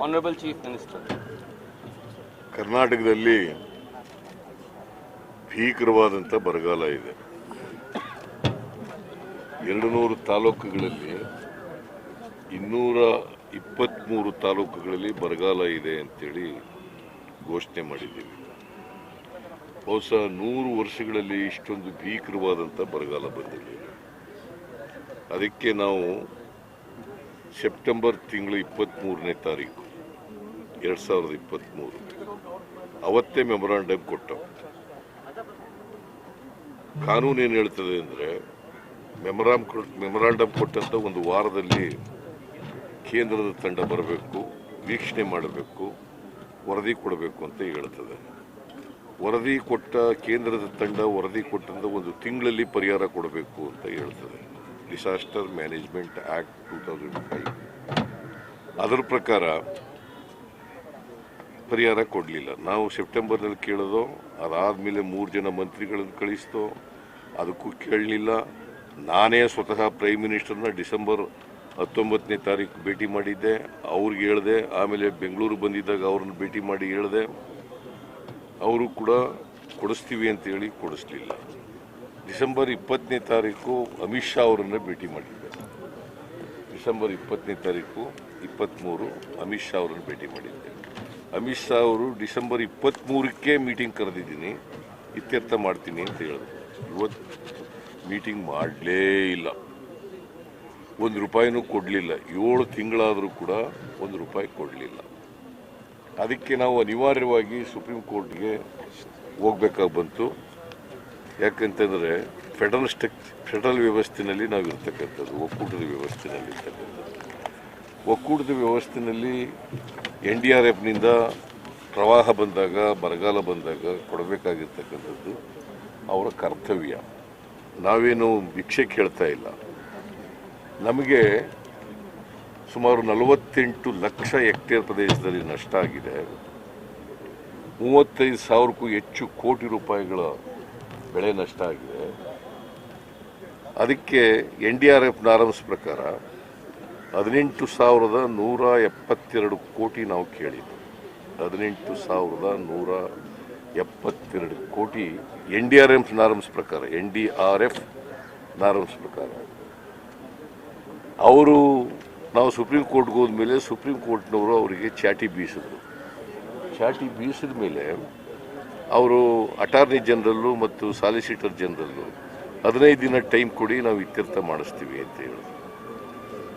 Honorable chief minister ಕರ್ನಾಟಕದಲ್ಲಿ ಭೀಕರವಾದಂಥ ಬರಗಾಲ ಇದೆ. ಎರಡು ನೂರು ತಾಲೂಕುಗಳಲ್ಲಿ ಇನ್ನೂರ ಇಪ್ಪತ್ತ್ಮೂರು ತಾಲೂಕುಗಳಲ್ಲಿ ಬರಗಾಲ ಇದೆ ಅಂತೇಳಿ ಘೋಷಣೆ ಮಾಡಿದ್ದೀವಿ. ಬಹುಶಃ ನೂರು ವರ್ಷಗಳಲ್ಲಿ ಇಷ್ಟೊಂದು ಭೀಕರವಾದಂಥ ಬರಗಾಲ ಬಂದಿದೆ. ಅದಕ್ಕೆ ನಾವು ಸೆಪ್ಟೆಂಬರ್ ತಿಂಗಳು ಇಪ್ಪತ್ತ್ಮೂರನೇ ತಾರೀಕು ಎರಡು ಸಾವಿರದ ಇಪ್ಪತ್ತ್ಮೂರು ಅವತ್ತೇ ಮೆಮೊರಾಂಡಮ್ ಕೊಟ್ಟ ಕಾನೂನು ಏನು ಹೇಳ್ತದೆ ಅಂದರೆ, ಮೆಮೊರಾಮ್ ಮೆಮೊರಾಂಡಮ್ ಕೊಟ್ಟಂತ ಒಂದು ವಾರದಲ್ಲಿ ಕೇಂದ್ರದ ತಂಡ ಬರಬೇಕು, ವೀಕ್ಷಣೆ ಮಾಡಬೇಕು, ವರದಿ ಕೊಡಬೇಕು ಅಂತ ಹೇಳ್ತದೆ. ವರದಿ ಕೊಟ್ಟ ಕೇಂದ್ರದ ತಂಡ ವರದಿ ಕೊಟ್ಟಂತ ಒಂದು ತಿಂಗಳಲ್ಲಿ ಪರಿಹಾರ ಕೊಡಬೇಕು ಅಂತ ಹೇಳ್ತದೆ. Disaster management act two thousand five ಅದರ ಪ್ರಕಾರ ಪರಿಹಾರ ಕೊಡಲಿಲ್ಲ. ನಾವು ಸೆಪ್ಟೆಂಬರ್ನಲ್ಲಿ ಕೇಳೋದು ಅದಾದಮೇಲೆ ಮೂರು ಜನ ಮಂತ್ರಿಗಳನ್ನು ಕಳಿಸ್ತೋ, ಅದಕ್ಕೂ ಕೇಳಲಿಲ್ಲ. ನಾನೇ ಸ್ವತಃ ಪ್ರೈಮ್ ಮಿನಿಸ್ಟರ್ನ ಡಿಸೆಂಬರ್ ಹತ್ತೊಂಬತ್ತನೇ ತಾರೀಕು ಭೇಟಿ ಮಾಡಿದ್ದೆ. ಅವ್ರಿಗೆ ಹೇಳಿದೆ, ಆಮೇಲೆ ಬೆಂಗಳೂರು ಬಂದಿದ್ದಾಗ ಅವ್ರನ್ನ ಭೇಟಿ ಮಾಡಿ ಹೇಳಿದೆ, ಅವರು ಕೂಡ ಕೊಡಿಸ್ತೀವಿ ಅಂತೇಳಿ ಕೊಡಿಸ್ಲಿಲ್ಲ. ಡಿಸೆಂಬರ್ ಇಪ್ಪತ್ತನೇ ತಾರೀಕು ಅಮಿತ್ ಶಾ ಅವರನ್ನು ಭೇಟಿ ಮಾಡಿದ್ದೆ. ಡಿಸೆಂಬರ್ ಇಪ್ಪತ್ತನೇ ತಾರೀಕು ಇಪ್ಪತ್ತ್ಮೂರು ಅಮಿತ್ ಶಾ ಅವರನ್ನು ಭೇಟಿ ಮಾಡಿದ್ದೆ. ಅಮಿತ್ ಶಾ ಅವರು ಡಿಸೆಂಬರ್ ಇಪ್ಪತ್ತ್ಮೂರಕ್ಕೆ ಮೀಟಿಂಗ್ ಕರೆದಿದ್ದೀನಿ. ಇತ್ಯರ್ಥ ಮಾಡ್ತೀನಿ ಅಂತ ಹೇಳಿದ್ರು. ಇವತ್ತು ಮೀಟಿಂಗ್ ಮಾಡಲೇ ಇಲ್ಲ. ಒಂದು ರೂಪಾಯಿನೂ ಕೊಡಲಿಲ್ಲ. ಏಳು ತಿಂಗಳಾದರೂ ಕೂಡ ಒಂದು ರೂಪಾಯಿ ಕೊಡಲಿಲ್ಲ. ಅದಕ್ಕೆ ನಾವು ಅನಿವಾರ್ಯವಾಗಿ ಸುಪ್ರೀಂ ಕೋರ್ಟ್ಗೆ ಹೋಗ್ಬೇಕಾಗಿ ಬಂತು. ಯಾಕಂತಂದರೆ ಫೆಡರಲ್ ಸ್ಟೆಕ್ ಫೆಡರಲ್ ವ್ಯವಸ್ಥೆಯಲ್ಲಿ ನಾವು ಇರ್ತಕ್ಕಂಥದ್ದು ಒಕ್ಕೂಟದ ವ್ಯವಸ್ಥೆಯಲ್ಲಿ ಇರ್ತಕ್ಕಂಥದ್ದು. ಒಕ್ಕೂಟದ ವ್ಯವಸ್ಥೆಯಲ್ಲಿ ಎನ್ ಡಿ ಆರ್ ಎಫ್ನಿಂದ ಪ್ರವಾಹ ಬಂದಾಗ, ಬರಗಾಲ ಬಂದಾಗ ಕೊಡಬೇಕಾಗಿರ್ತಕ್ಕಂಥದ್ದು ಅವರ ಕರ್ತವ್ಯ. ನಾವೇನು ಭಿಕ್ಷೆ ಕೇಳ್ತಾ ಇಲ್ಲ. ನಮಗೆ ಸುಮಾರು ನಲವತ್ತೆಂಟು ಲಕ್ಷ ಹೆಕ್ಟೇರ್ ಪ್ರದೇಶದಲ್ಲಿ ನಷ್ಟ ಆಗಿದೆ. ಮೂವತ್ತೈದು ಸಾವಿರಕ್ಕೂ ಹೆಚ್ಚು ಕೋಟಿ ರೂಪಾಯಿಗಳ ಬೆಳೆ ನಷ್ಟ ಆಗಿದೆ. ಅದಕ್ಕೆ N D R F norms ಪ್ರಕಾರ ಹದಿನೆಂಟು ಸಾವಿರದ ನೂರ ಎಪ್ಪತ್ತೆರಡು ಕೋಟಿ ನಾವು ಕೇಳಿದ್ದು. ಹದಿನೆಂಟು ಸಾವಿರದ ನೂರ ಎಪ್ಪತ್ತೆರಡು ಕೋಟಿ N D R F norms ಪ್ರಕಾರ, N D R F norms ಪ್ರಕಾರ. ಅವರು ನಾವು ಸುಪ್ರೀಂ ಕೋರ್ಟ್ಗೆ ಹೋದ್ಮೇಲೆ ಸುಪ್ರೀಂ ಕೋರ್ಟ್ನವರು ಅವರಿಗೆ ಚಾಟಿ ಬೀಸಿದ್ರು. ಚಾಟಿ ಬೀಸಿದ ಮೇಲೆ ಅವರು ಅಟಾರ್ನಿ ಜನರಲ್ಲು ಮತ್ತು ಸಾಲಿಸಿಟರ್ ಜನರಲ್ಲು ಹದಿನೈದು ದಿನ ಟೈಮ್ ಕೊಡಿ ನಾವು ಇತ್ಯರ್ಥ ಮಾಡಿಸ್ತೀವಿ ಅಂತ ಹೇಳಿದ್ರು.